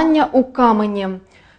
Ання у камені.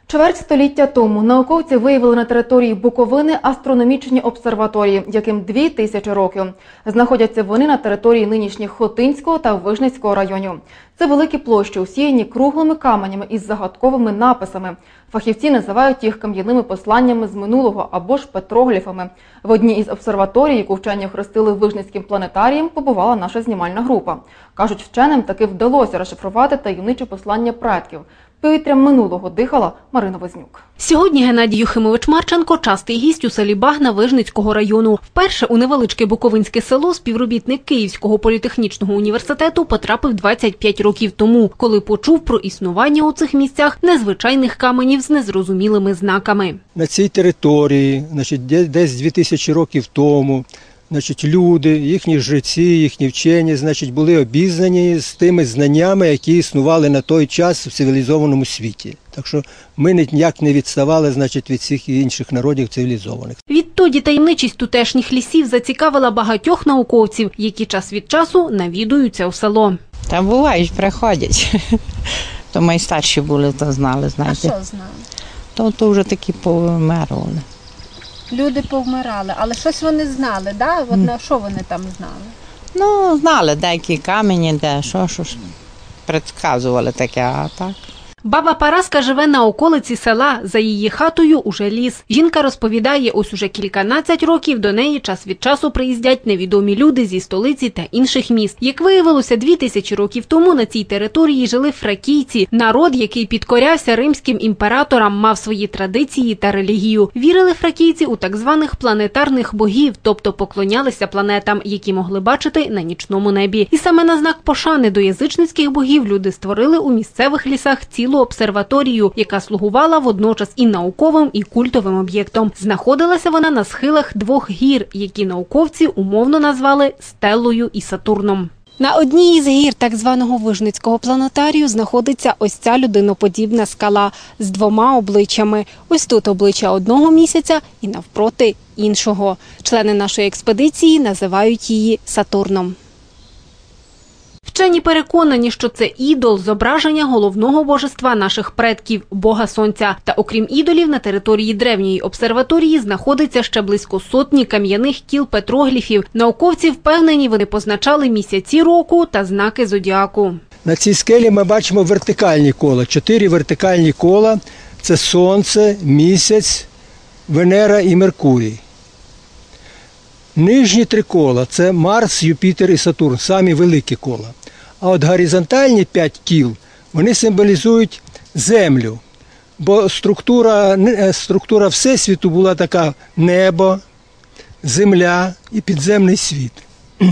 Чверть століття тому науковці виявили на території Буковини астрономічні обсерваторії, яким дві тисячі років. Знаходяться вони на території нинішніх Хотинського та Вижницького районів. Це великі площі, усіяні круглими каменями із загадковими написами. Фахівці називають їх кам'яними посланнями з минулого або ж петрогліфами. В одній із обсерваторій, яку вчені охрестили Вижницьким планетарієм, побувала наша знімальна група. Кажуть, вченим таки вдалося розшифрувати таємниче послання предків. Повітрям минулого дихала Марина Вознюк. Сьогодні Геннадій Юхимович Марченко – частий гість у селі Багна Вижницького району. Вперше у невеличке Буковинське село співробітник Київського політехнічного університету потрапив 25 років тому, коли почув про існування у цих місцях незвичайних каменів з незрозумілими знаками. на цій території, значить, де- десь 2000 років тому, значить, люди, їхні жреці, їхні вчені, значить, були обізнані з тими знаннями, які існували на той час в цивілізованому світі. Так що ми ніяк не відставали, значить, від всіх інших народів цивілізованих. Відтоді таємничість тутешніх лісів зацікавила багатьох науковців, які час від часу навідуються у село. Та бувають, приходять. То мої старші були, то знали, А що знали? То, то вже такі померли. Люди повмирали, але щось вони знали, да? От на що вони там знали? Ну, знали деякі камені, де що, що ж предсказували таке, а так. Баба Параска живе на околиці села. За її хатою уже ліс. Жінка розповідає, ось уже кільканадцять років до неї час від часу приїздять невідомі люди зі столиці та інших міст. Як виявилося, дві тисячі років тому на цій території жили фракійці, народ, який підкорявся римським імператорам, мав свої традиції та релігію. Вірили фракійці у так званих планетарних богів, тобто поклонялися планетам, які могли бачити на нічному небі. І саме на знак пошани до язичницьких богів люди створили у місцевих лісах цілу обсерваторію, яка слугувала водночас і науковим, і культовим об'єктом. Знаходилася вона на схилах двох гір, які науковці умовно назвали Стеллою і Сатурном. На одній із гір так званого Вижницького планетарію знаходиться ось ця людиноподібна скала з двома обличчями. Ось тут обличчя одного місяця і навпроти іншого. Члени нашої експедиції називають її Сатурном. Вчені переконані, що це ідол зображення головного божества наших предків Бога Сонця. Та окрім ідолів, на території древньої обсерваторії знаходиться ще близько сотні кам'яних кіл петрогліфів. Науковці впевнені, вони позначали місяці року та знаки зодіаку. На цій скелі ми бачимо вертикальні кола, чотири вертикальні кола це Сонце, місяць, Венера і Меркурій. Нижні три кола це Марс, Юпітер і Сатурн, самі великі кола. А от горизонтальні п'ять кіл вони символізують Землю. Бо структура, е, структура Всесвіту була така небо, земля і підземний світ.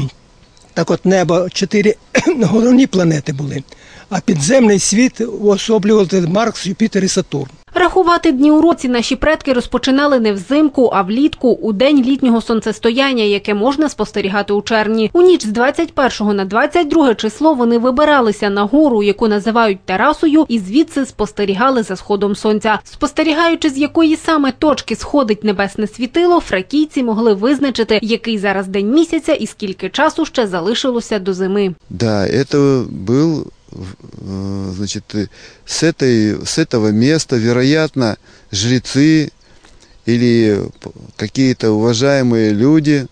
Так от небо чотири головні планети були, а підземний світ уособлювали Маркс, Юпітер і Сатурн. Рахувати дні у році наші предки розпочинали не взимку, а влітку у день літнього сонцестояння, яке можна спостерігати у червні. У ніч з 21 на 22 число вони вибиралися на гору, яку називають терасою, і звідси спостерігали за сходом сонця. Спостерігаючи, з якої саме точки сходить небесне світило, фракійці могли визначити, який зараз день місяця і скільки часу ще залишилося до зими. Да, это был, э, значит, э, с, этой, с этого места, вероятно, жрецы или какие-то уважаемые люди,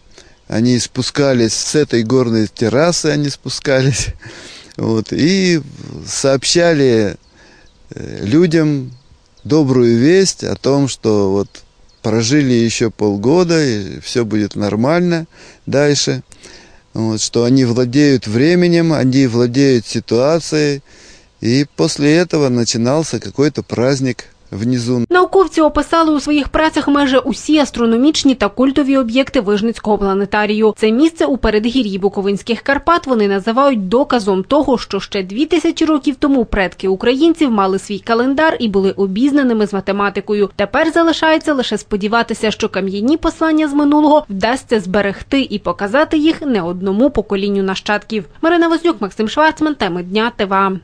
они спускались с этой горной террасы, они спускались, вот, и сообщали э, людям добрую весть о том, что вот прожили еще полгода, и все будет нормально дальше вот, что они владеют временем, они владеют ситуацией, и после этого начинался какой-то праздник внизу. Науковці описали у своїх працях майже усі астрономічні та культові об'єкти Вижницького планетарію. Це місце у передгір'ї Буковинських Карпат вони називають доказом того, що ще дві тисячі років тому предки українців мали свій календар і були обізнаними з математикою. Тепер залишається лише сподіватися, що кам'яні послання з минулого вдасться зберегти і показати їх не одному поколінню нащадків. Марина Вознюк, Максим Шварцман, теми дня ТВА.